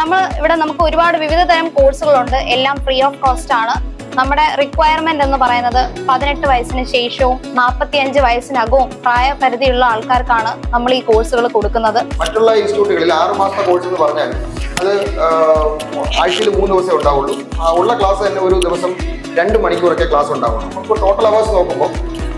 നമ്മൾ ഇവിടെ നമുക്ക് ഒരുപാട് വിവിധ തരം കോഴ്സുകളുണ്ട്. എല്ലാം ഫ്രീ ഓഫ് കോസ്റ്റ് ആണ്. നമ്മുടെ റിക്വയർമെന്റ് എന്ന് പറയുന്നത് പതിനെട്ട് വയസ്സിന് ശേഷവും നാൽപ്പത്തി അഞ്ച് വയസ്സിനകവും പ്രായപരിധിയുള്ള ആൾക്കാർക്കാണ് നമ്മൾ ഈ കോഴ്സുകൾ കൊടുക്കുന്നത്. മറ്റുള്ള ഇൻസ്റ്റിറ്റ്യൂട്ടുകളിൽ ആറ് മാസത്തെ കോഴ്സ് എന്ന് പറഞ്ഞാൽ അത് ആഴ്ചയിൽ മൂന്ന് ദിവസമേ ഉണ്ടാവുള്ളൂ. ഉള്ള ക്ലാസ് തന്നെ ഒരു ദിവസം രണ്ട് മണിക്കൂറൊക്കെ ക്ലാസ് ഉണ്ടാവുള്ളൂ അപ്പോൾ ടോട്ടൽ അവേഴ്സ് നോക്കുമ്പോൾ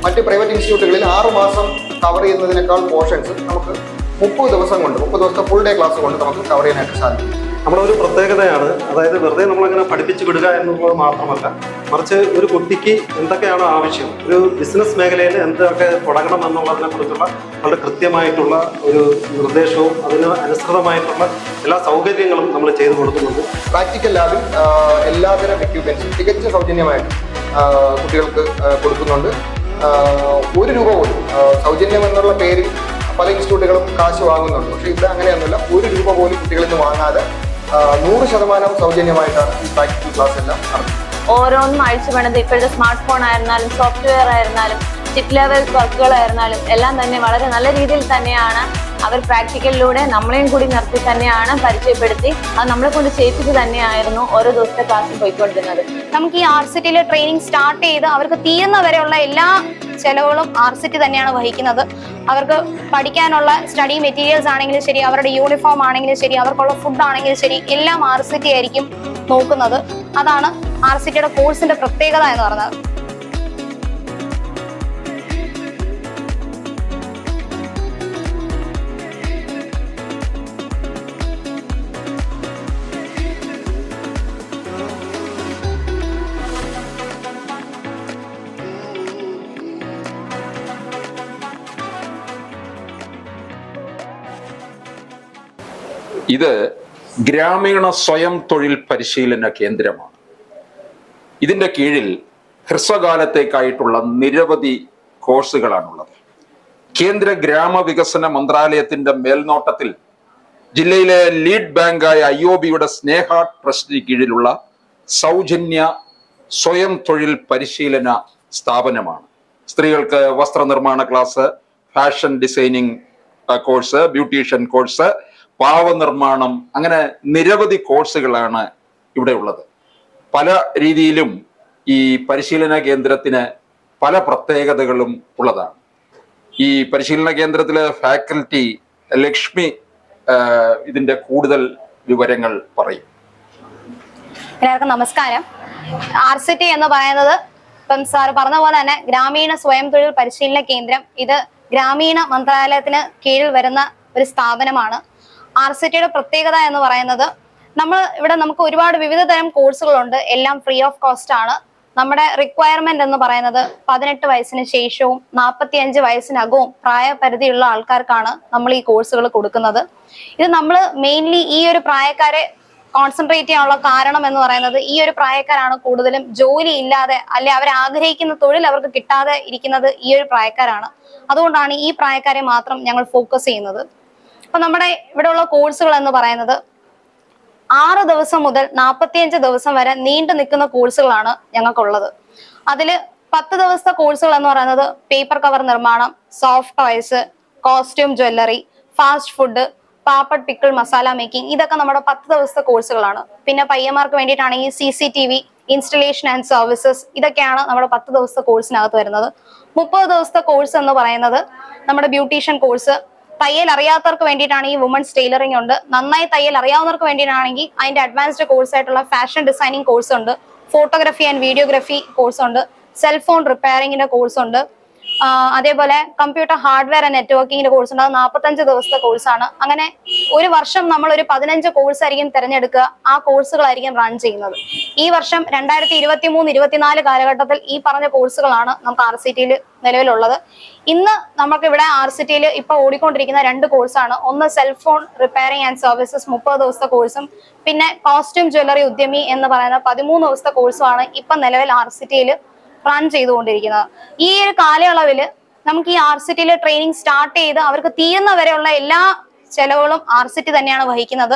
മറ്റ് പ്രൈവറ്റ് ഇൻസ്റ്റിറ്റ്യൂട്ടുകളിൽ ആറ് മാസം കവർ ചെയ്യുന്നതിനേക്കാൾ പോർഷൻസ് നമുക്ക് മുപ്പത് ദിവസം കൊണ്ട് മുപ്പത് ദിവസത്തെ ഫുൾ ഡേ ക്ലാസ് കൊണ്ട് നമുക്ക് കവർ ചെയ്യാനായിട്ട് സാധിക്കും. നമ്മുടെ ഒരു പ്രത്യേകതയാണ്. അതായത് വെറുതെ നമ്മളങ്ങനെ പഠിപ്പിച്ച് വിടുക എന്നുള്ളത് മാത്രമല്ല മറിച്ച് ഒരു കുട്ടിക്ക് എന്തൊക്കെയാണ് ആവശ്യം ഒരു ബിസിനസ് മേഖലയിൽ എന്തൊക്കെ തുടങ്ങണം എന്നുള്ളതിനെ കുറിച്ചുള്ള വളരെ കൃത്യമായിട്ടുള്ള ഒരു നിർദ്ദേശവും അതിന് അനുസൃതമായിട്ടുള്ള എല്ലാ സൗകര്യങ്ങളും നമ്മൾ ചെയ്തു കൊടുക്കുന്നുണ്ട്. പ്രാക്ടിക്കൽ ലാബിൽ എല്ലാതരം എക്യുപ്മെന്റ്സും തികച്ച സൗജന്യമായിട്ട് കുട്ടികൾക്ക് കൊടുക്കുന്നുണ്ട്. ഒരു രൂപ പോലും സൗജന്യം എന്നുള്ള പേരിൽ പല ഇൻസ്റ്റിറ്റ്യൂട്ടുകളും കാശ് വാങ്ങുന്നുണ്ട്. പക്ഷേ ഇവിടെ അങ്ങനെയൊന്നുമില്ല. ഒരു രൂപ പോലും കുട്ടികളിൽ നിന്ന് വാങ്ങാതെ നൂറ് ശതമാനം സൗജന്യമായിട്ടാണ് ഈ പ്രാക്ടിക്കൽ ക്ലാസ് എല്ലാം നടത്തുന്നത്. ഓരോന്നും അഴിച്ചു പണിത്. ഇപ്പോഴത്തെ സ്മാർട്ട് ഫോൺ ആയിരുന്നാലും സോഫ്റ്റ്വെയർ ആയിരുന്നാലും ചിപ്പ് ലെവൽ വർക്കുകളായിരുന്നാലും എല്ലാം തന്നെ വളരെ നല്ല രീതിയിൽ തന്നെയാണ് അവർ പ്രാക്ടിക്കലിലൂടെ നമ്മളെയും കൂടി നിർത്തി തന്നെയാണ് പരിചയപ്പെടുത്തി. അത് നമ്മളെ കൊണ്ട് ചെയ്യിപ്പിച്ച് തന്നെയായിരുന്നു ഓരോ ദിവസത്തെ ക്ലാസ്സിൽ പോയിക്കൊണ്ടിരുന്നത്. നമുക്ക് ഈ ആർ സിറ്റിയിലെ ട്രെയിനിങ് സ്റ്റാർട്ട് ചെയ്ത് അവർക്ക് തീരുന്ന വരെയുള്ള എല്ലാ ചെലവുകളും ആർ സിറ്റി തന്നെയാണ് വഹിക്കുന്നത്. അവർക്ക് പഠിക്കാനുള്ള സ്റ്റഡി മെറ്റീരിയൽസ് ആണെങ്കിലും ശരി അവരുടെ യൂണിഫോം ആണെങ്കിലും ശരി അവർക്കുള്ള ഫുഡ് ആണെങ്കിലും ശരി എല്ലാം ആർ സി ടി ആയിരിക്കും നോക്കുന്നത്. അതാണ് ആർ സി ടിയുടെ കോഴ്സിന്റെ പ്രത്യേകത എന്ന് പറയുന്നത് ഇത് ഗ്രാമീണ സ്വയം തൊഴിൽ പരിശീലന കേന്ദ്രമാണ്. ഇതിന്റെ കീഴിൽ ഹ്രസ്വകാലത്തേക്കായിട്ടുള്ള നിരവധി കോഴ്സുകളാണുള്ളത്. കേന്ദ്ര ഗ്രാമവികസന മന്ത്രാലയത്തിന്റെ മേൽനോട്ടത്തിൽ ജില്ലയിലെ ലീഡ് ബാങ്കായ ഐ ഒ ബിയുടെ സ്നേഹ ട്രസ്റ്റിന് കീഴിലുള്ള സൗജന്യ സ്വയം തൊഴിൽ പരിശീലന സ്ഥാപനമാണ്. സ്ത്രീകൾക്ക് വസ്ത്രനിർമ്മാണ class fashion designing course beautician course പാവനിർമ്മാണം അങ്ങനെ നിരവധി കോഴ്സുകളാണ് ഇവിടെ ഉള്ളത് പല രീതിയിലും ഈ പരിശീലന കേന്ദ്രത്തിന് പല പ്രത്യേകതകളും ഉള്ളതാണ്. ഈ പരിശീലന കേന്ദ്രത്തിലെ ഫാക്കൽറ്റി ലക്ഷ്മി ഇതിന്റെ കൂടുതൽ വിവരങ്ങൾ പറയും. എല്ലാവർക്കും നമസ്കാരം. ആർ സിറ്റി എന്ന് പറയുന്നത് ഇപ്പം സാർ പറഞ്ഞ പോലെ തന്നെ ഗ്രാമീണ സ്വയം തൊഴിൽ പരിശീലന കേന്ദ്രം. ഇത് ഗ്രാമീണ മന്ത്രാലയത്തിന് കീഴിൽ വരുന്ന ഒരു സ്ഥാപനമാണ്. ആർ സി ടിയുടെ പ്രത്യേകത എന്ന് പറയുന്നത് നമ്മൾ ഇവിടെ നമുക്ക് ഒരുപാട് വിവിധ തരം കോഴ്സുകളുണ്ട്. എല്ലാം ഫ്രീ ഓഫ് കോസ്റ്റ് ആണ്. നമ്മുടെ റിക്വയർമെന്റ് എന്ന് പറയുന്നത് പതിനെട്ട് വയസ്സിന് ശേഷവും നാൽപ്പത്തി അഞ്ച് വയസ്സിനകവും പ്രായപരിധിയുള്ള ആൾക്കാർക്കാണ് നമ്മൾ ഈ കോഴ്സുകൾ കൊടുക്കുന്നത്. ഇത് നമ്മൾ മെയിൻലി ഈ ഒരു പ്രായക്കാരെ കോൺസെൻട്രേറ്റ് ചെയ്യാനുള്ള കാരണം എന്ന് പറയുന്നത് ഈ ഒരു പ്രായക്കാരാണ് കൂടുതലും ജോലി ഇല്ലാതെ അല്ലെ അവർ ആഗ്രഹിക്കുന്ന തൊഴിൽ അവർക്ക് കിട്ടാതെ ഇരിക്കുന്നത് ഈ ഒരു പ്രായക്കാരാണ്. അതുകൊണ്ടാണ് ഈ പ്രായക്കാരെ മാത്രം ഞങ്ങൾ ഫോക്കസ് ചെയ്യുന്നത്. അപ്പൊ നമ്മുടെ ഇവിടെയുള്ള കോഴ്സുകൾ എന്ന് പറയുന്നത് ആറ് ദിവസം മുതൽ നാൽപ്പത്തിയഞ്ച് ദിവസം വരെ നീണ്ടു നിൽക്കുന്ന കോഴ്സുകളാണ് ഞങ്ങൾക്കുള്ളത്. അതിൽ പത്ത് ദിവസത്തെ കോഴ്സുകൾ എന്ന് പറയുന്നത് പേപ്പർ കവർ നിർമ്മാണം soft toys costume jewellery fast food papad pickle masala making ഇതൊക്കെ നമ്മുടെ പത്ത് ദിവസത്തെ കോഴ്സുകളാണ് പിന്നെ പയ്യന്മാർക്ക് വേണ്ടിയിട്ടാണെങ്കിൽ C C T V installation and services ഇതൊക്കെയാണ് നമ്മുടെ പത്ത് ദിവസത്തെ കോഴ്സിനകത്ത് വരുന്നത്. മുപ്പത് ദിവസത്തെ കോഴ്സ് എന്ന് പറയുന്നത് നമ്മുടെ ബ്യൂട്ടീഷ്യൻ കോഴ്സ് തയ്യൽ അറിയാത്തവർക്ക് വേണ്ടിയിട്ടാണ് ഈ വുമൺസ് ടൈലറിംഗ് ഉണ്ട്. നന്നായി തയ്യൽ അറിയാവുന്നവർക്ക് വേണ്ടിയിട്ടാണെങ്കിൽ അതിന്റെ അഡ്വാൻസ്ഡ് കോഴ്സ് ആയിട്ടുള്ള ഫാഷൻ ഡിസൈനിങ് കോഴ്സ് ഉണ്ട്. ഫോട്ടോഗ്രാഫി ആൻഡ് വീഡിയോഗ്രഫി കോഴ്സ് ഉണ്ട്. സെൽഫോൺ റിപ്പയറിംഗിന്റെ കോഴ്സ് ഉണ്ട്. അതേപോലെ കമ്പ്യൂട്ടർ ഹാർഡ്വെയർ ആൻഡ് നെറ്റ്വർക്കിംഗിന്റെ കോഴ്സ് ഉണ്ട്. അത് നാൽപ്പത്തഞ്ച് ദിവസത്തെ കോഴ്സാണ് അങ്ങനെ ഒരു വർഷം നമ്മൾ ഒരു പതിനഞ്ച് കോഴ്സ് ആയിരിക്കും തിരഞ്ഞെടുക്കുക. ആ കോഴ്സുകളായിരിക്കും റൺ ചെയ്യുന്നത്. ഈ വർഷം രണ്ടായിരത്തി ഇരുപത്തി മൂന്ന് ഇരുപത്തിനാല് കാലഘട്ടത്തിൽ ഈ പറഞ്ഞ കോഴ്സുകളാണ് നമുക്ക് ആർ സി ടിയിൽ നിലവിലുള്ളത്. ഇന്ന് നമുക്ക് ഇവിടെ ആർ സി ടിയിൽ ഇപ്പൊ ഓടിക്കൊണ്ടിരിക്കുന്ന രണ്ട് കോഴ്സാണ് ഒന്ന് സെൽഫോൺ റിപ്പയറിംഗ് ആൻഡ് സർവീസസ് മുപ്പത് ദിവസത്തെ കോഴ്സും പിന്നെ കോസ്റ്റ്യൂം ജ്വല്ലറി ഉദ്യമി എന്ന് പറയുന്ന പതിമൂന്ന് ദിവസത്തെ കോഴ്സുമാണ് ഇപ്പൊ നിലവിൽ ആർ സി ടിയിൽ റൺ ചെയ്തുകൊണ്ടിരിക്കുന്നത്. ഈ ഒരു കാലയളവിൽ നമുക്ക് ഈ ആർ സിറ്റിയിൽ ട്രെയിനിങ് സ്റ്റാർട്ട് ചെയ്ത് അവർക്ക് തീരുന്ന വരെയുള്ള എല്ലാ ചെലവുകളും ആർ സിറ്റി തന്നെയാണ് വഹിക്കുന്നത്.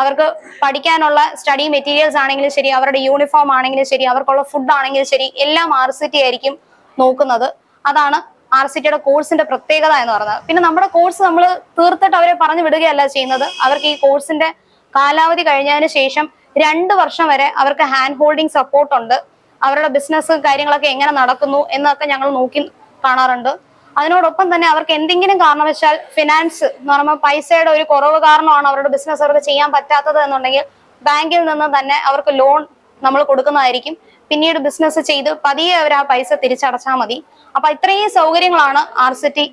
അവർക്ക് പഠിക്കാനുള്ള സ്റ്റഡി മെറ്റീരിയൽസ് ആണെങ്കിലും ശരി അവരുടെ യൂണിഫോം ആണെങ്കിലും ശരി അവർക്കുള്ള ഫുഡ് ആണെങ്കിലും ശരി എല്ലാം ആർ സിറ്റി ആയിരിക്കും നോക്കുന്നത്. അതാണ് ആർ സിറ്റിയുടെ കോഴ്സിന്റെ പ്രത്യേകത എന്ന് പറയുന്നത്. പിന്നെ നമ്മുടെ കോഴ്സ് നമ്മൾ തീർത്തിട്ട് അവരെ പറഞ്ഞു വിടുകയല്ല ചെയ്യുന്നത്. അവർക്ക് ഈ കോഴ്സിന്റെ കാലാവധി കഴിഞ്ഞതിന് ശേഷം രണ്ട് വർഷം വരെ അവർക്ക് ഹാൻഡ് ഹോൾഡിംഗ് സപ്പോർട്ട് ഉണ്ട്. അവരുടെ ബിസിനസ് കാര്യങ്ങളൊക്കെ എങ്ങനെ നടക്കുന്നു എന്നൊക്കെ ഞങ്ങൾ നോക്കി കാണാറുണ്ട്. അതിനോടൊപ്പം തന്നെ അവർക്ക് എന്തെങ്കിലും കാരണവശാൽ ഫിനാൻസ് എന്ന് പറയുമ്പോൾ പൈസയുടെ ഒരു കുറവ് കാരണമാണ് അവരുടെ ബിസിനസ് അവർക്ക് ചെയ്യാൻ പറ്റാത്തത് എന്നുണ്ടെങ്കിൽ ബാങ്കിൽ നിന്ന് തന്നെ അവർക്ക് ലോൺ നമ്മൾ കൊടുക്കുന്നതായിരിക്കും. പിന്നീട് ബിസിനസ് ചെയ്ത് പതിയെ അവർ ആ പൈസ തിരിച്ചടച്ചാൽ മതി. അപ്പൊ ഇത്രയും സൗകര്യങ്ങളാണ് ആർ സിറ്റി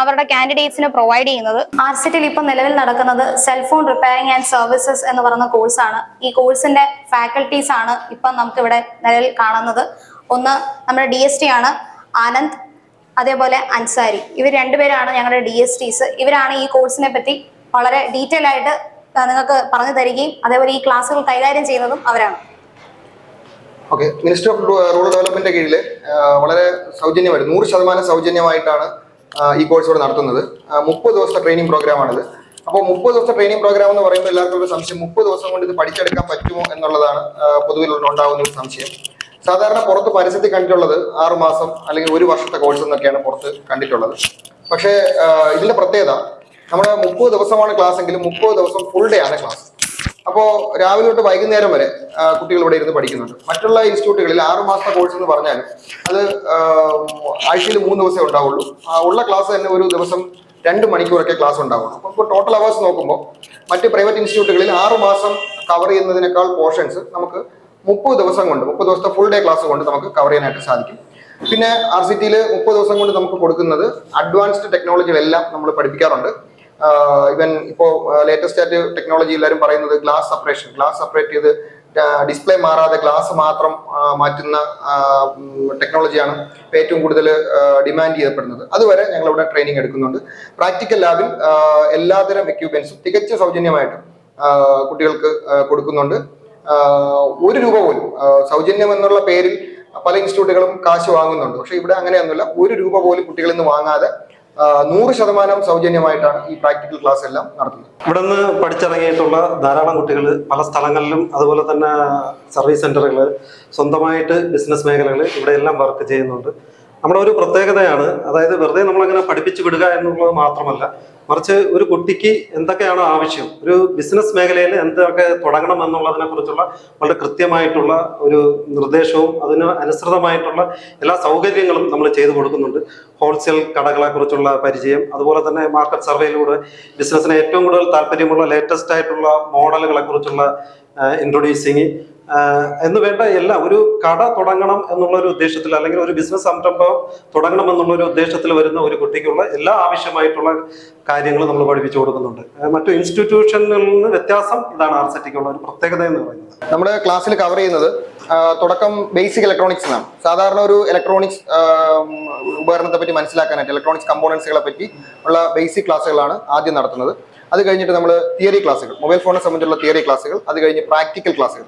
അവരുടെ കാൻഡിഡേറ്റ്സിന് പ്രൊവൈഡ് ചെയ്യുന്നത്. ആർ സിറ്റിയിൽ ഇപ്പം നിലവിൽ നടക്കുന്നത് സെൽഫോൺ റിപ്പയറിംഗ് ആൻഡ് സർവീസസ് എന്ന് പറയുന്ന കോഴ്സാണ് ഈ കോഴ്സിന്റെ ഫാക്കൽറ്റീസ് ആണ് ഇപ്പം നമുക്ക് ഇവിടെ നിലവിൽ കാണുന്നത്. ഒന്ന് നമ്മുടെ ഡി ആണ് ആനന്ദ് അതേപോലെ അൻസാരി. ഇവർ രണ്ടുപേരാണ് ഞങ്ങളുടെ ഡി എസ് ടീസ് ഇവരാണ് ഈ കോഴ്സിനെ പറ്റി വളരെ ഡീറ്റെയിൽ ആയിട്ട് നിങ്ങൾക്ക് പറഞ്ഞു തരികയും അതേപോലെ ഈ ക്ലാസ്സുകൾ കൈകാര്യം ചെയ്യുന്നതും അവരാണ്. ഓക്കെ മിനിസ്റ്റർ ഓഫ് റൂറൽ ഡെവലപ്മെന്റിന്റെ കീഴിൽ വളരെ സൗജന്യമായിട്ട് നൂറ് ശതമാനം സൗജന്യമായിട്ടാണ് ഈ കോഴ്സ് ഇവിടെ നടത്തുന്നത്. മുപ്പത് ദിവസത്തെ ട്രെയിനിങ് പ്രോഗ്രാമാണിത് അപ്പോൾ മുപ്പത് ദിവസത്തെ ട്രെയിനിങ് പ്രോഗ്രാം എന്ന് പറയുമ്പോൾ എല്ലാവർക്കും ഒരു സംശയം. മുപ്പത് ദിവസം കൊണ്ട് ഇത് പഠിച്ചെടുക്കാൻ പറ്റുമോ എന്നുള്ളതാണ് പൊതുവിൽ ഉണ്ടാകുന്ന ഒരു സംശയം. സാധാരണ പുറത്ത് പരസ്യത്തിൽ കണ്ടിട്ടുള്ളത് ആറ് മാസം അല്ലെങ്കിൽ ഒരു വർഷത്തെ കോഴ്സ് എന്നൊക്കെയാണ് പുറത്ത് കണ്ടിട്ടുള്ളത്. പക്ഷേ ഇതിന്റെ പ്രത്യേകത നമ്മുടെ മുപ്പത് ദിവസമാണ് ക്ലാസ് എങ്കിലും മുപ്പത് ദിവസം ഫുൾ ഡേ ആണ് ക്ലാസ് അപ്പോൾ രാവിലെ തൊട്ട് വൈകുന്നേരം വരെ കുട്ടികൾ ഇവിടെ ഇരുന്ന് പഠിക്കുന്നുണ്ട്. മറ്റുള്ള ഇൻസ്റ്റിറ്റ്യൂട്ടുകളിൽ ആറ് മാസത്തെ കോഴ്സ് എന്ന് പറഞ്ഞാൽ അത് ആഴ്ചയിൽ മൂന്ന് ദിവസമേ ഉണ്ടാവുള്ളൂ. ഉള്ള ക്ലാസ് തന്നെ ഒരു ദിവസം രണ്ട് മണിക്കൂറൊക്കെ ക്ലാസ് ഉണ്ടാവുള്ളൂ. അപ്പോൾ ഇപ്പോൾ ടോട്ടൽ അവേഴ്സ് നോക്കുമ്പോൾ മറ്റ് പ്രൈവറ്റ് ഇൻസ്റ്റിറ്റ്യൂട്ടുകളിൽ ആറ് മാസം കവർ ചെയ്യുന്നതിനേക്കാൾ പോർഷൻസ് നമുക്ക് മുപ്പത് ദിവസം കൊണ്ട് മുപ്പത് ദിവസത്തെ ഫുൾ ഡേ ക്ലാസ് കൊണ്ട് നമുക്ക് കവർ ചെയ്യാനായിട്ട് സാധിക്കും. പിന്നെ ആർ സി ടിയിൽ മുപ്പത് ദിവസം കൊണ്ട് നമുക്ക് കൊടുക്കുന്നത് അഡ്വാൻസ്ഡ് ടെക്നോളജികളെല്ലാം നമ്മൾ പഠിപ്പിക്കാറുണ്ട്. ഇവൻ ഇപ്പോൾ ലേറ്റസ്റ്റ് ആയിട്ട് ടെക്നോളജി എല്ലാവരും പറയുന്നത് ഗ്ലാസ് സെപ്പറേഷൻ ഗ്ലാസ് സെപ്പറേറ്റ് ചെയ്ത് ഡിസ്പ്ലേ മാറാതെ ഗ്ലാസ് മാത്രം മാറ്റുന്ന ടെക്നോളജിയാണ് ഏറ്റവും കൂടുതൽ ഡിമാൻഡ് ചെയ്യപ്പെടുന്നത്. അതുവരെ ഞങ്ങൾ ഇവിടെ ട്രെയിനിങ് എടുക്കുന്നുണ്ട് പ്രാക്ടിക്കൽ ലാബിൽ എല്ലാതരം എക്യുപ്മെന്റ്സും തികച്ചും സൗജന്യമായിട്ട് കുട്ടികൾക്ക് കൊടുക്കുന്നുണ്ട്. ഒരു രൂപ പോലും സൗജന്യം എന്നുള്ള പേരിൽ പല ഇൻസ്റ്റിറ്റ്യൂട്ടുകളും കാശ് വാങ്ങുന്നുണ്ട്. പക്ഷെ ഇവിടെ അങ്ങനെയൊന്നുമില്ല. ഒരു രൂപ പോലും കുട്ടികളിൽ നിന്ന് വാങ്ങാതെ നൂറ് ശതമാനം സൗജന്യമായിട്ടാണ് ഈ പ്രാക്ടിക്കൽ ക്ലാസ് എല്ലാം നടത്തുന്നത്. ഇവിടെ നിന്ന് പഠിച്ചിറങ്ങിയിട്ടുള്ള ധാരാളം കുട്ടികൾ പല സ്ഥലങ്ങളിലും അതുപോലെ തന്നെ സർവീസ് സെന്ററുകൾ സ്വന്തമായിട്ട് ബിസിനസ് മേഖലകൾ ഇവിടെയെല്ലാം വർക്ക് ചെയ്യുന്നുണ്ട്. നമ്മുടെ ഒരു പ്രത്യേകതയാണ്. അതായത് വെറുതെ നമ്മൾ അങ്ങനെ പഠിപ്പിച്ചു വിടുക എന്നുള്ളത് മാത്രമല്ല മറിച്ച് ഒരു കുട്ടിക്ക് എന്തൊക്കെയാണ് ആവശ്യം ഒരു ബിസിനസ് മേഖലയിൽ എന്തൊക്കെ തുടങ്ങണം എന്നുള്ളതിനെ കുറിച്ചുള്ള വളരെ കൃത്യമായിട്ടുള്ള ഒരു നിർദ്ദേശവും അതിന് അനുസൃതമായിട്ടുള്ള എല്ലാ സൗകര്യങ്ങളും നമ്മൾ ചെയ്തു കൊടുക്കുന്നുണ്ട്. ഹോൾസെയിൽ കടകളെ കുറിച്ചുള്ള പരിചയം അതുപോലെ തന്നെ മാർക്കറ്റ് സർവേയിലൂടെ ബിസിനസ്സിന് ഏറ്റവും കൂടുതൽ താല്പര്യമുള്ള ലേറ്റസ്റ്റ് ആയിട്ടുള്ള മോഡലുകളെ കുറിച്ചുള്ള ഇൻട്രൊഡ്യൂസിങ് എന്ന് വേണ്ട എല്ലാം ഒരു കട തുടങ്ങണം എന്നുള്ള ഒരു ഉദ്ദേശത്തിൽ അല്ലെങ്കിൽ ഒരു ബിസിനസ് സംരംഭം തുടങ്ങണം എന്നുള്ള ഒരു ഉദ്ദേശത്തിൽ വരുന്ന ഒരു കുട്ടിക്കുള്ള എല്ലാ ആവശ്യമായിട്ടുള്ള കാര്യങ്ങൾ നമ്മൾ പഠിപ്പിച്ചു കൊടുക്കുന്നുണ്ട്. മറ്റു ഇൻസ്റ്റിറ്റ്യൂഷനിൽ നിന്ന് വ്യത്യാസം ഇതാണ് ആർ സെറ്റിക്കുള്ള ഒരു പ്രത്യേകത എന്ന് പറയുന്നത്. നമ്മുടെ ക്ലാസ്സിൽ കവർ ചെയ്യുന്നത് തുടക്കം ബേസിക് ഇലക്ട്രോണിക്സ് എന്നാണ് സാധാരണ ഒരു ഇലക്ട്രോണിക്സ് ഉപകരണത്തെ പറ്റി മനസ്സിലാക്കാനായിട്ട് ഇലക്ട്രോണിക്സ് കമ്പോണൻസുകളെ പറ്റി ഉള്ള ബേസിക് ക്ലാസ്സുകളാണ് ആദ്യം നടത്തുന്നത്. അത് കഴിഞ്ഞിട്ട് നമ്മൾ തിയറി ക്ലാസ്സുകൾ മൊബൈൽ ഫോണിനെ സംബന്ധിച്ചുള്ള തിയറി ക്ലാസ്സുകൾ അത് കഴിഞ്ഞ് പ്രാക്ടിക്കൽ ക്ലാസ്സുകൾ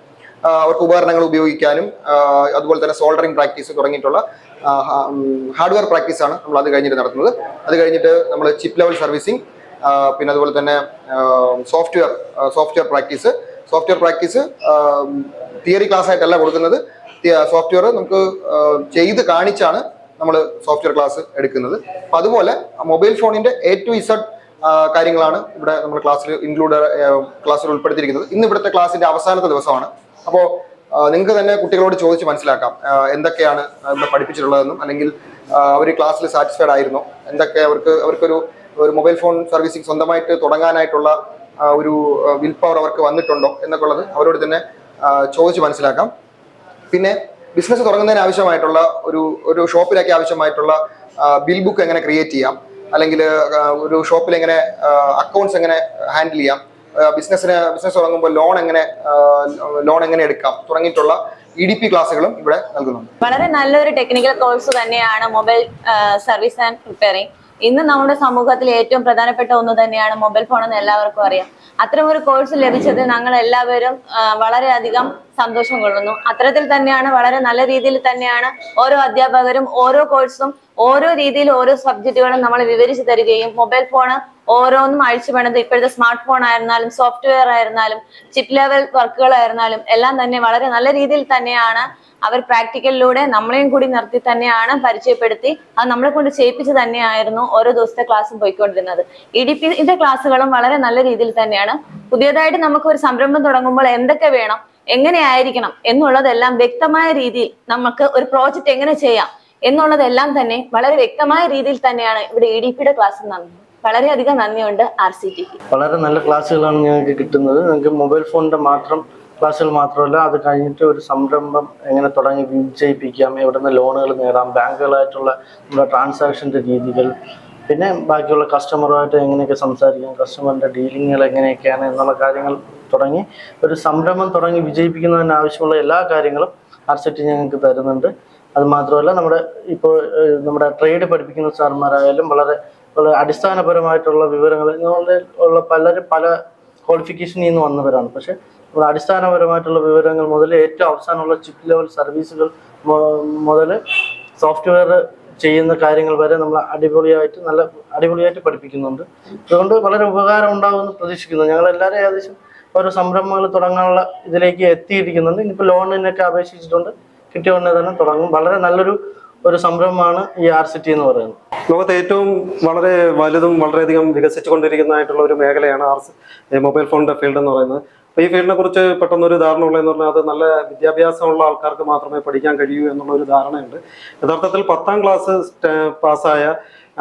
അവർക്ക് ഉപകരണങ്ങൾ ഉപയോഗിക്കാനും അതുപോലെ തന്നെ സോൾഡറിംഗ് പ്രാക്ടീസ് തുടങ്ങിയിട്ടുള്ള ഹാർഡ്വെയർ പ്രാക്ടീസാണ് നമ്മൾ അത് കഴിഞ്ഞിട്ട് നടത്തുന്നത്. അത് കഴിഞ്ഞിട്ട് നമ്മൾ ചിപ്പ് ലെവൽ സർവീസിങ് പിന്നെ അതുപോലെ തന്നെ software software practice software practice theory class ആയിട്ടല്ല കൊടുക്കുന്നത്. സോഫ്റ്റ്വെയർ നമുക്ക് ചെയ്ത് കാണിച്ചാണ് നമ്മൾ സോഫ്റ്റ്വെയർ ക്ലാസ് എടുക്കുന്നത്. അപ്പം അതുപോലെ മൊബൈൽ ഫോണിന്റെ എ ടു ഇസഡ് കാര്യങ്ങളാണ് ഇവിടെ നമ്മൾ ക്ലാസ്സിൽ ഇൻക്ലൂഡ് ക്ലാസ്സിൽ ഉൾപ്പെടുത്തിയിരിക്കുന്നത്. ഇന്ന് ഇവിടുത്തെ ക്ലാസ്സിന്റെ അവസാനത്തെ ദിവസമാണ്. അപ്പോൾ നിങ്ങൾക്ക് തന്നെ കുട്ടികളോട് ചോദിച്ച് മനസ്സിലാക്കാം. എന്തൊക്കെയാണ് ഇവിടെ പഠിപ്പിച്ചിട്ടുള്ളതെന്നും അല്ലെങ്കിൽ അവർ ക്ലാസ്സിൽ സാറ്റിസ്ഫൈഡ് ആയിരുന്നോ. എന്തൊക്കെ അവർക്ക് അവർക്കൊരു ഒരു മൊബൈൽ ഫോൺ സർവീസിങ് സ്വന്തമായിട്ട് തുടങ്ങാനായിട്ടുള്ള ഒരു വിൽ പവർ അവർക്ക് വന്നിട്ടുണ്ടോ എന്നൊക്കെ ഉള്ളത് അവരോട് തന്നെ ചോദിച്ച് മനസ്സിലാക്കാം. പിന്നെ ബിസിനസ് തുടങ്ങുന്നതിന് ആവശ്യമായിട്ടുള്ള ഒരു ഒരു ഷോപ്പിലേക്ക് ആവശ്യമായിട്ടുള്ള ബിൽ ബുക്ക് എങ്ങനെ ക്രിയേറ്റ് ചെയ്യാം? അല്ലെങ്കിൽ ഒരു ഷോപ്പിൽ എങ്ങനെ അക്കൗണ്ട്സ് എങ്ങനെ ഹാൻഡിൽ ചെയ്യാം? ബിസിനസ്സിന് ബിസിനസ് തുടങ്ങുമ്പോൾ ലോൺ എങ്ങനെ ലോൺ എങ്ങനെ എടുക്കാം? തുടങ്ങിയിട്ടുള്ള ഇ ഡി പി ക്ലാസ്സുകളും ഇവിടെ നൽകുന്നുണ്ട്. വളരെ നല്ലൊരു ടെക്നിക്കൽ കോഴ്സ് തന്നെയാണ് മൊബൈൽ സർവീസ് ആൻഡ് റിപ്പയറിംഗ് ഇന്ന് നമ്മുടെ സമൂഹത്തിൽ ഏറ്റവും പ്രധാനപ്പെട്ട ഒന്ന് തന്നെയാണ് മൊബൈൽ ഫോൺ എന്ന് എല്ലാവർക്കും അറിയാം. അത്തരം ഒരു കോഴ്സ് ലഭിച്ചത് ഞങ്ങൾ എല്ലാവരും വളരെയധികം സന്തോഷം കൊള്ളുന്നു. അത്തരത്തിൽ തന്നെയാണ് വളരെ നല്ല രീതിയിൽ തന്നെയാണ് ഓരോ അധ്യാപകരും ഓരോ കോഴ്സും ഓരോ രീതിയിൽ ഓരോ സബ്ജക്റ്റുകളും നമ്മൾ വിവരിച്ചു തരികയും മൊബൈൽ ഫോണ് ഓരോന്നും അഴിച്ചു പണിത്. ഇപ്പോഴത്തെ സ്മാർട്ട് ഫോൺ ആയിരുന്നാലും സോഫ്റ്റ്വെയർ ആയിരുന്നാലും ചിപ്പ് ലെവൽ വർക്കുകളായിരുന്നാലും എല്ലാം തന്നെ വളരെ നല്ല രീതിയിൽ തന്നെയാണ് അവർ പ്രാക്ടിക്കലിലൂടെ നമ്മളെയും കൂടി നിർത്തി തന്നെയാണ് പരിചയപ്പെടുത്തി. അത് നമ്മളെ കൊണ്ട് ചെയ്യിപ്പിച്ച് തന്നെയായിരുന്നു ഓരോ ദിവസത്തെ ക്ലാസ്സും പോയിക്കൊണ്ടിരുന്നത്. ഇ ഡി പിന്റെ ക്ലാസ്സുകളും വളരെ നല്ല രീതിയിൽ തന്നെയാണ്. പുതിയതായിട്ട് നമുക്ക് ഒരു സംരംഭം തുടങ്ങുമ്പോൾ എന്തൊക്കെ വേണം? എങ്ങനെ ആയിരിക്കണം എന്നുള്ളതെല്ലാം വ്യക്തമായ രീതിയിൽ നമുക്ക് ഒരു പ്രോജക്റ്റ് എങ്ങനെ ചെയ്യാം എന്നുള്ളതെല്ലാം തന്നെ വളരെ വ്യക്തമായ രീതിയിൽ തന്നെയാണ് ഇവിടെ ഇ ഡി പിയുടെ ക്ലാസ് നന്ദി വളരെയധികം നന്ദിയുണ്ട് ആർ സി ടിക്ക് വളരെ നല്ല ക്ലാസ്സുകളാണ് ഞങ്ങൾക്ക് കിട്ടുന്നത്. ഞങ്ങൾക്ക് മൊബൈൽ ഫോണിന്റെ മാത്രം ക്ലാസ്സുകൾ മാത്രമല്ല അത് കഴിഞ്ഞിട്ട് ഒരു സംരംഭം എങ്ങനെ തുടങ്ങി വിജയിപ്പിക്കാം എവിടെ നിന്ന് ലോണുകൾ നേടാം ബാങ്കുകളായിട്ടുള്ള നമ്മുടെ ട്രാൻസാക്ഷന്റെ രീതികൾ പിന്നെ ബാക്കിയുള്ള കസ്റ്റമറുമായിട്ട് എങ്ങനെയൊക്കെ സംസാരിക്കാം? കസ്റ്റമറിന്റെ ഡീലിങ്ങുകൾ എങ്ങനെയൊക്കെയാണ് എന്നുള്ള കാര്യങ്ങൾ തുടങ്ങി ഒരു സംരംഭം തുടങ്ങി വിജയിപ്പിക്കുന്നതിന് ആവശ്യമുള്ള എല്ലാ കാര്യങ്ങളും ആർ സെറ്റ് ഞങ്ങൾക്ക് തരുന്നുണ്ട്. അതുമാത്രമല്ല നമ്മുടെ ഇപ്പോൾ നമ്മുടെ ട്രേഡ് പഠിപ്പിക്കുന്ന സാർമാരായാലും വളരെ വളരെ അടിസ്ഥാനപരമായിട്ടുള്ള വിവരങ്ങൾ ഉള്ള പലരും പല ക്വാളിഫിക്കേഷനിൽ നിന്ന് വന്നവരാണ്. പക്ഷെ നമ്മുടെ അടിസ്ഥാനപരമായിട്ടുള്ള വിവരങ്ങൾ മുതൽ ഏറ്റവും അവസാനമുള്ള ചിപ്പ് ലെവൽ സർവീസുകൾ മുതൽ സോഫ്റ്റ്വെയർ ചെയ്യുന്ന കാര്യങ്ങൾ വരെ നമ്മൾ അടിപൊളിയായിട്ട് നല്ല അടിപൊളിയായിട്ട് പഠിപ്പിക്കുന്നുണ്ട്. അതുകൊണ്ട് വളരെ ഉപകാരം ഉണ്ടാകുമെന്ന് പ്രതീക്ഷിക്കുന്നു. ഞങ്ങൾ എല്ലാവരും ഏകദേശം ഓരോ സംരംഭങ്ങൾ തുടങ്ങാനുള്ള ഇതിലേക്ക് എത്തിയിരിക്കുന്നുണ്ട്. ഇനിയിപ്പോൾ ലോണിനൊക്കെ അപേക്ഷിച്ചിട്ടുണ്ട്. കിട്ടിയ ഉടനെ തന്നെ തുടങ്ങും. വളരെ നല്ലൊരു ഒരു സംരംഭമാണ് ഈ ആർ സിറ്റി എന്ന് പറയുന്നത്. ലോകത്ത് ഏറ്റവും വളരെ വലുതും വളരെയധികം വികസിച്ചുകൊണ്ടിരിക്കുന്നതായിട്ടുള്ള ഒരു മേഖലയാണ് ആർ മൊബൈൽ ഫോണിന്റെ ഫീൽഡ് എന്ന് പറയുന്നത്. ഈ ഫീൽഡിനെ കുറിച്ച് പെട്ടെന്ന് ഒരു ധാരണ ഉള്ളതെന്ന് പറഞ്ഞാൽ അത് നല്ല വിദ്യാഭ്യാസമുള്ള ആൾക്കാർക്ക് മാത്രമേ പഠിക്കാൻ കഴിയൂ എന്നുള്ള ഒരു ധാരണയുണ്ട്. യഥാർത്ഥത്തിൽ പത്താം ക്ലാസ് പാസ്സായ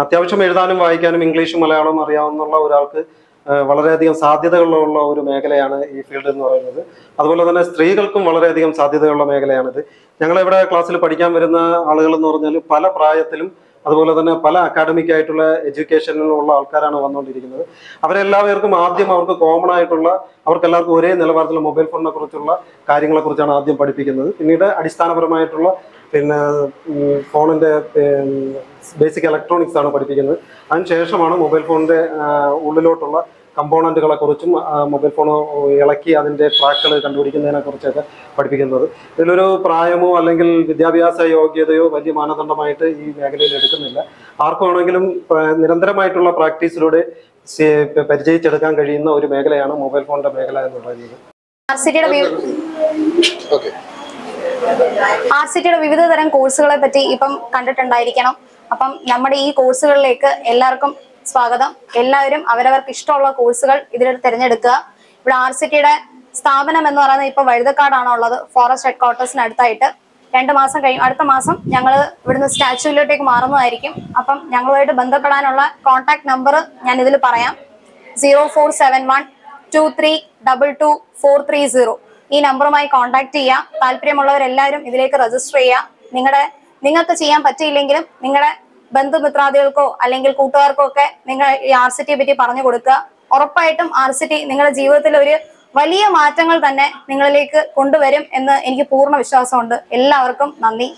അത്യാവശ്യം എഴുതാനും വായിക്കാനും ഇംഗ്ലീഷും മലയാളവും അറിയാവുന്ന ഒരാൾക്ക് വളരെയധികം സാധ്യതകളുള്ള ഒരു മേഖലയാണ് ഈ ഫീൽഡ് എന്ന് പറയുന്നത്. അതുപോലെ തന്നെ സ്ത്രീകൾക്കും വളരെയധികം സാധ്യതകളുള്ള മേഖലയാണിത്. ഞങ്ങളിവിടെ ക്ലാസ്സിൽ പഠിക്കാൻ വരുന്ന ആളുകൾ എന്ന് പറഞ്ഞാൽ പല പ്രായത്തിലും അതുപോലെ തന്നെ പല അക്കാഡമിക് ആയിട്ടുള്ള എഡ്യൂക്കേഷനിലുള്ള ആൾക്കാരാണ് വന്നുകൊണ്ടിരിക്കുന്നത്. അവരെല്ലാവർക്കും ആദ്യം അവർക്ക് കോമൺ ആയിട്ടുള്ള അവർക്ക് എല്ലാവർക്കും ഒരേ നിലവാരത്തിലുള്ള മൊബൈൽ ഫോണിനെ കുറിച്ചുള്ള കാര്യങ്ങളെ കുറിച്ചാണ് ആദ്യം പഠിപ്പിക്കുന്നത്. പിന്നീട് അടിസ്ഥാനപരമായിട്ടുള്ള പിന്നെ ഫോണിന്റെ ബേസിക് ഇലക്ട്രോണിക്സ് ആണ് പഠിപ്പിക്കുന്നത്. അതിനുശേഷമാണ് മൊബൈൽ ഫോണിന്റെ ഉള്ളിലോട്ടുള്ള കമ്പോണന്റുകളെ കുറിച്ചും മൊബൈൽ ഫോൺ ഇളക്കി അതിന്റെ ട്രാക്കുകൾ കണ്ടുപിടിക്കുന്നതിനെ കുറിച്ചൊക്കെ പഠിപ്പിക്കുന്നത്. ഇതിലൊരു പ്രായമോ അല്ലെങ്കിൽ വിദ്യാഭ്യാസ യോഗ്യതയോ വലിയ മാനദണ്ഡമായിട്ട് ഈ മേഖലയിൽ എടുക്കുന്നില്ല. ആർക്കുവാണെങ്കിലും നിരന്തരമായിട്ടുള്ള പ്രാക്ടീസിലൂടെ പരിചയിച്ചെടുക്കാൻ കഴിയുന്ന ഒരു മേഖലയാണ് മൊബൈൽ ഫോണിന്റെ മേഖല എന്ന് പറയുന്നത് ആർ സി ടിയുടെ വിവിധ തരം കോഴ്സുകളെ പറ്റി ഇപ്പം കണ്ടിട്ടുണ്ടായിരിക്കണം. അപ്പം നമ്മുടെ ഈ കോഴ്സുകളിലേക്ക് എല്ലാവർക്കും സ്വാഗതം. എല്ലാവരും അവരവർക്ക് ഇഷ്ടമുള്ള കോഴ്സുകൾ ഇതിൽ തിരഞ്ഞെടുക്കുക. ഇവിടെ ആർ സി ടിയുടെ സ്ഥാപനം എന്ന് പറയുന്നത് ഇപ്പൊ വഴുതക്കാടാണ് ഉള്ളത്. ഫോറസ്റ്റ് ഹെഡ് ക്വാർട്ടേഴ്സിനടുത്തായിട്ട് രണ്ട് മാസം കഴിയും. അടുത്ത മാസം ഞങ്ങൾ ഇവിടുന്ന് സ്റ്റാച്യൂവിലോട്ടേക്ക് മാറുന്നതായിരിക്കും. അപ്പം ഞങ്ങളുമായിട്ട് ബന്ധപ്പെടാനുള്ള കോൺടാക്ട് നമ്പർ ഞാൻ ഇതിൽ പറയാം. Zero four seven one two three double two four three zero. ഈ നമ്പറുമായി കോൺടാക്ട് ചെയ്യുക താല്പര്യമുള്ളവരെല്ലാവരും ഇതിലേക്ക് രജിസ്റ്റർ ചെയ്യുക നിങ്ങളുടെ നിങ്ങൾക്ക് ചെയ്യാൻ പറ്റിയില്ലെങ്കിലും നിങ്ങളുടെ ബന്ധുമിത്രാദികൾക്കോ അല്ലെങ്കിൽ കൂട്ടുകാർക്കോ ഒക്കെ നിങ്ങൾ ഈ ആർ സി ടിയെ പറ്റി പറഞ്ഞു കൊടുക്കുക. ഉറപ്പായിട്ടും ആർ സി ടി നിങ്ങളുടെ ജീവിതത്തിൽ ഒരു വലിയ മാറ്റങ്ങൾ തന്നെ നിങ്ങളിലേക്ക് കൊണ്ടുവരും എന്ന് എനിക്ക് പൂർണ വിശ്വാസമുണ്ട്. എല്ലാവർക്കും നന്ദി.